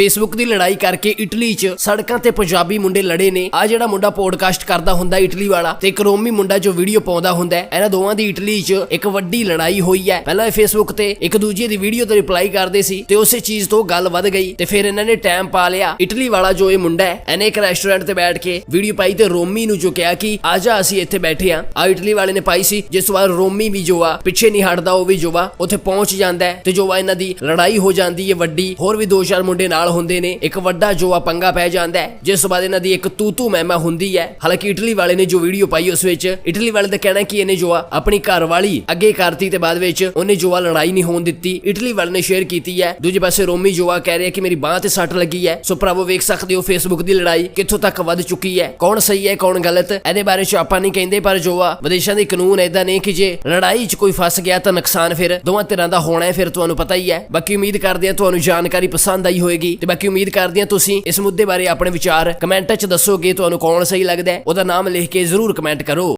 Facebook ਦੀ ਲੜਾਈ ਕਰਕੇ Italy 'ਚ ਸੜਕਾਂ ਤੇ ਪੰਜਾਬੀ ਮੁੰਡੇ ਲੜੇ ਨੇ। ਆ ਜਿਹੜਾ ਮੁੰਡਾ ਪੋਡਕਾਸਟ ਕਰਦਾ ਹੁੰਦਾ ਇਟਲੀ ਵਾਲਾ ਤੇ ਇੱਕ ਰੋਮੀ ਮੁੰਡਾ ਜੋ ਵੀਡੀਓ ਪਾਉਂਦਾ ਹੁੰਦਾ ਇਹਨਾਂ ਦੋਵਾਂ ਦੀ ਇਟਲੀ 'ਚ ਇੱਕ ਵੱਡੀ ਲੜਾਈ ਹੋਈ ਹੈ। ਪਹਿਲਾਂ ਇਹ ਫੇਸਬੁੱਕ ਤੇ ਇੱਕ ਦੂਜੇ ਦੀ ਵੀਡੀਓ ਤੇ ਰਿਪਲਾਈ ਕਰਦੇ ਸੀ ਤੇ ਉਸੇ ਚੀਜ਼ ਤੋਂ ਗੱਲ ਵੱਧ ਗਈ ਤੇ ਫਿਰ ਇਹਨਾਂ ਨੇ ਟਾਈਮ ਪਾ ਲਿਆ। ਇਟਲੀ ਵਾਲਾ ਜੋ ਇਹ ਮੁੰਡਾ ਹੈ, ਇਹਨੇ ਇੱਕ ਰੈਸਟੋਰੈਂਟ ਤੇ ਬੈਠ ਕੇ ਵੀਡੀਓ ਪਾਈ ਤੇ ਰੋਮੀ ਨੂੰ ਜੋ ਕਿਹਾ ਕਿ ਆਜਾ ਅਸੀਂ ਇੱਥੇ ਬੈਠੇ ਆ ਆ ਇਟਲੀ ਵਾਲੇ ਨੇ ਪਾਈ ਸੀ, ਜਿਸ ਵਾਰ ਰੋਮੀ ਵੀ ਜੋ ਆ ਪਿੱਛੇ ਨਹੀਂ ਹਟਦਾ ਉਹ ਵੀ ਜੋ ਆ ਉੱਥੇ ਪਹੁੰਚ ਜਾਂਦਾ ਹੈ ਤੇ ਜੋ ਆ ਇਹਨਾਂ ਦੀ ਲੜਾਈ ਹੋ ਜਾਂਦੀ ਹੈ ਵੱਡੀ। ਹੋਰ ਵੀ ਦੋ ਚਾਰ ਮੁੰਡੇ ਨਾਲ ਹੁੰਦੇ ਨੇ। ਇੱਕ ਵੱਡਾ ਜੋ ਆ ਪੰਗਾ ਪੈ ਜਾਂਦਾ ਹੈ। ਜਿਸ ਤੋਂ ਬਾਅਦ ਇਹਨਾਂ ਦੀ ਇੱਕ ਤੂ ਤੂ ਮਹਿਮਾ ਹੁੰਦੀ ਹੈ। ਹਾਲਾਂਕਿ ਇਟਲੀ ਵਾਲੇ ਨੇ ਜੋ ਵੀਡੀਓ ਪਾਈ ਉਸ ਵਿੱਚ, ਇਟਲੀ ਵਾਲੇ ਦਾ ਕਹਿਣਾ ਕਿ ਇਹਨੇ ਜੋ ਆ ਆਪਣੀ ਘਰ ਵਾਲੀ ਅੱਗੇ ਕਰਤੀ ਤੇ ਬਾਅਦ ਵਿੱਚ ਉਹਨੇ ਜੋ ਆ ਲੜਾਈ ਨਹੀਂ ਹੋਣ ਦਿੱਤੀ। ਇਟਲੀ ਵਾਲੇ ਨੇ ਸ਼ੇਅਰ ਕੀਤੀ ਹੈ। ਦੂਜੇ ਪਾਸੇ ਰੋਮੀ ਜੋ ਆ ਕਹਿ ਰਿਹਾ ਕਿ ਮੇਰੀ ਬਾਹ ਤੇ ਸੱਟ ਲੱਗੀ ਹੈ। ਸੋ ਭਰਾਵੋ, ਵੇਖ ਸਕਦੇ ਹੋ ਫੇਸਬੁੱਕ ਦੀ ਲੜਾਈ ਕਿੱਥੋਂ ਤੱਕ ਵੱਧ ਚੁੱਕੀ ਹੈ। ਕੌਣ ਸਹੀ ਹੈ, ਕੌਣ ਗਲਤ, ਇਹਦੇ ਬਾਰੇ ਚ ਆਪਾਂ ਨਹੀਂ ਕਹਿੰਦੇ। ਪਰ ਜੋ ਆ ਵਿਦੇਸ਼ਾਂ ਦੇ ਕਾਨੂੰਨ ਇਦਾਂ ਨੇ ਕਿ ਜੇ ਲੜਾਈ 'ਚ ਕੋਈ ਫਸ ਗਿਆ ਤਾਂ ਨੁਕਸਾਨ ਫਿਰ ਦੋਵਾਂ ਧਿਰਾਂ ਦਾ ਹੋਣਾ ਹੈ, ਫਿਰ ਤੁਹਾਨੂੰ ਪਤਾ ਹੀ ਹੈ। ਬਾਕੀ ਉਮੀਦ ਕਰਦੇ ਹਾਂ ਤੁਹਾਨੂੰ ਜਾਣਕਾਰੀ ਪਸੰਦ ਆਈ ਹੋਵੇਗੀ। ਤੇ ਬਾਕੀ ਉਮੀਦ ਕਰਦੇ ਹਾਂ ਤੁਸੀਂ ਇਸ ਮੁੱਦੇ ਬਾਰੇ ਆਪਣੇ ਵਿਚਾਰ ਕਮੈਂਟਾਂ 'ਚ ਦੱਸੋਗੇ, ਤੁਹਾਨੂੰ ਕੌਣ ਸਹੀ ਲੱਗਦਾ ਹੈ, ਉਹਦਾ ਨਾਮ ਲਿਖ ਕੇ ਜ਼ਰੂਰ ਕਮੈਂਟ ਕਰੋ।